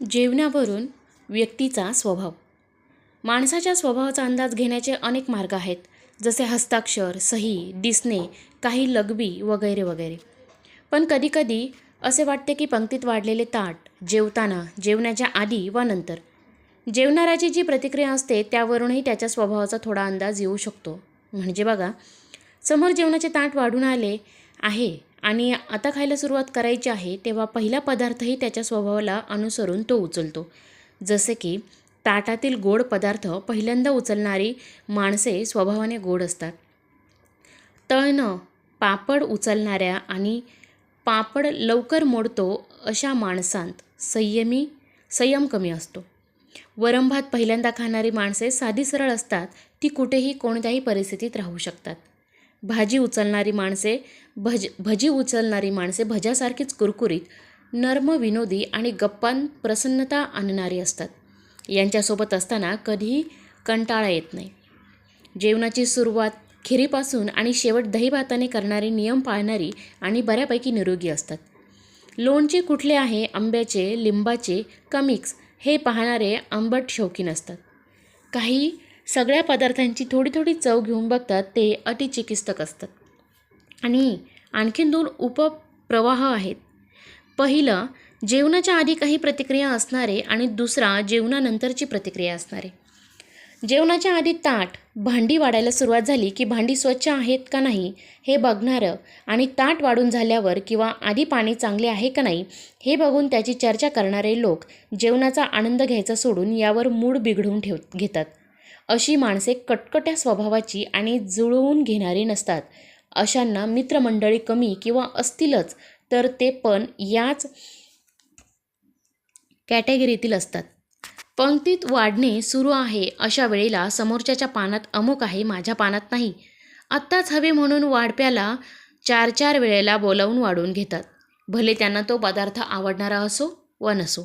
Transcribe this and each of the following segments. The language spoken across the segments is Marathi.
जेवणावरून व्यक्तीचा स्वभाव. माणसाच्या स्वभावाचा अंदाज घेण्याचे अनेक मार्ग आहेत जसे हस्ताक्षर सही दिसणे काही लगबी वगैरे वगैरे. पण कधीकधी असे वाटते की पंक्तीत वाढलेले ताट जेवताना जेवणाच्या आधी व नंतर. जेवणाऱ्याची जी प्रतिक्रिया असते त्यावरूनही त्याच्या स्वभावाचा थोडा अंदाज येऊ शकतो. म्हणजे बघा समोर जेवणाचे ताट वाढून आले आहे आणि आता खायला सुरुवात करायची आहे तेव्हा पहिला पदार्थही त्याच्या स्वभावाला अनुसरून तो उचलतो. जसे की ताटातील गोड पदार्थ पहिल्यांदा उचलणारी माणसे स्वभावाने गोड असतात. तळणं पापड उचलणाऱ्या आणि पापड लवकर मोडतो अशा माणसांत संयमी संयम कमी असतो. वरंभात पहिल्यांदा खाणारी माणसे साधी सरळ असतात ती कुठेही कोणत्याही परिस्थितीत राहू शकतात. भाजी उचलणारी माणसे भज भजी उचलणारी माणसे भज्यासारखीच कुरकुरीत नर्म विनोदी आणि गप्पान प्रसन्नता आणणारी असतात. यांच्यासोबत असताना कधीही कंटाळा येत नाही. जेवणाची सुरुवात खिरीपासून आणि शेवट दहीभाताने करणारे नियम पाळणारी आणि बऱ्यापैकी निरोगी असतात. लोणचे कुठले आहे आंब्याचे लिंबाचे कमिक्स हे पाहणारे आंबट शौकीन असतात. काही सगळ्या पदार्थांची थोडी थोडी चव घेऊन बघतात ते अतिचिकित्सक असतात. आणि आणखीन दोन उपप्रवाह आहेत. पहिलं जेवणाच्या आधी काही प्रतिक्रिया असणारे आणि दुसरा जेवणानंतरची प्रतिक्रिया असणारे. जेवणाच्या आधी ताट भांडी वाढायला सुरुवात झाली की भांडी स्वच्छ आहेत का नाही हे बघणारं आणि ताट वाढून झाल्यावर किंवा आधी पाणी चांगले आहे का नाही हे बघून त्याची चर्चा करणारे लोक जेवणाचा आनंद घ्यायचा सोडून यावर मूड बिघडवून ठेव घेतात. अशी माणसे कटकट्या स्वभावाची आणि जुळवून घेणारी नसतात. अशांना मित्रमंडळी कमी किंवा असतीलच तर ते पण याच कॅटेगरीतील असतात. पंक्तीत वाढणे सुरू आहे अशा वेळेला समोरच्याच्या पानात अमुक आहे माझ्या पानात नाही. आत्ताच हवे म्हणून वाढप्याला चार चार वेळेला बोलावून वाढवून घेतात. भले त्यांना तो पदार्थ आवडणारा असो व नसो.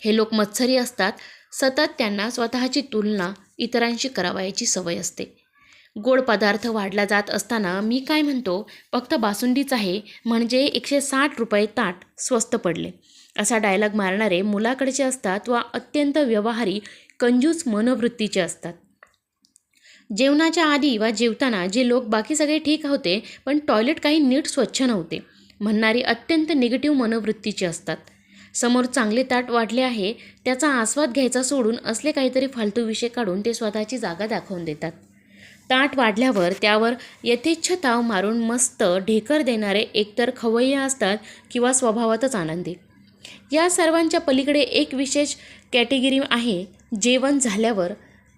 हे लोक मत्सरी असतात सतत त्यांना स्वतःची तुलना इतरांशी करावयाची सवय असते. गोड पदार्थ वाढला जात असताना मी काय म्हणतो फक्त बासुंदीच आहे म्हणजे एकशे साठ रुपये ताट स्वस्त पडले. असा डायलॉग मारणारे मुलाकडचे असतात व अत्यंत व्यवहारी कंजूस मनोवृत्तीचे असतात. जेवणाच्या आधी वा जेवताना जे लोक बाकी सगळे ठीक होते पण टॉयलेट काही नीट स्वच्छ नव्हते. म्हणणारी अत्यंत निगेटिव्ह मनोवृत्तीचे असतात. समोर चांगले ताट वाढले आहे त्याचा आस्वाद घ्यायचा सोडून असले काहीतरी फालतू विषय काढून ते स्वतःची जागा दाखवून देतात. ताट वाढल्यावर त्यावर यथेच्छ ताव मारून मस्त ढेकर देणारे एकतर खवय्य असतात किंवा स्वभावातच आनंदी. या सर्वांच्या पलीकडे एक विशेष कॅटेगरी आहे जेवण झाल्यावर.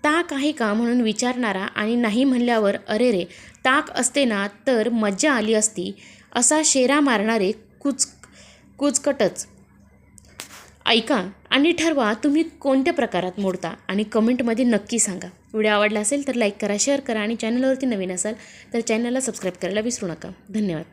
ताक आहे का म्हणून विचारणारा आणि नाही म्हणल्यावर अरे रे ताक असते ना तर मज्जा आली असती. असा शेरा मारणारे कुच कुचकटच. ऐका आणि ठरवा तुम्ही कोणत्या प्रकारात मोडता आणि कमेंटमध्ये नक्की सांगा. व्हिडिओ आवडला असेल तर लाईक करा शेअर करा आणि चॅनलवरती नवीन असाल तर चॅनलला सबस्क्राईब करायला विसरू नका. धन्यवाद.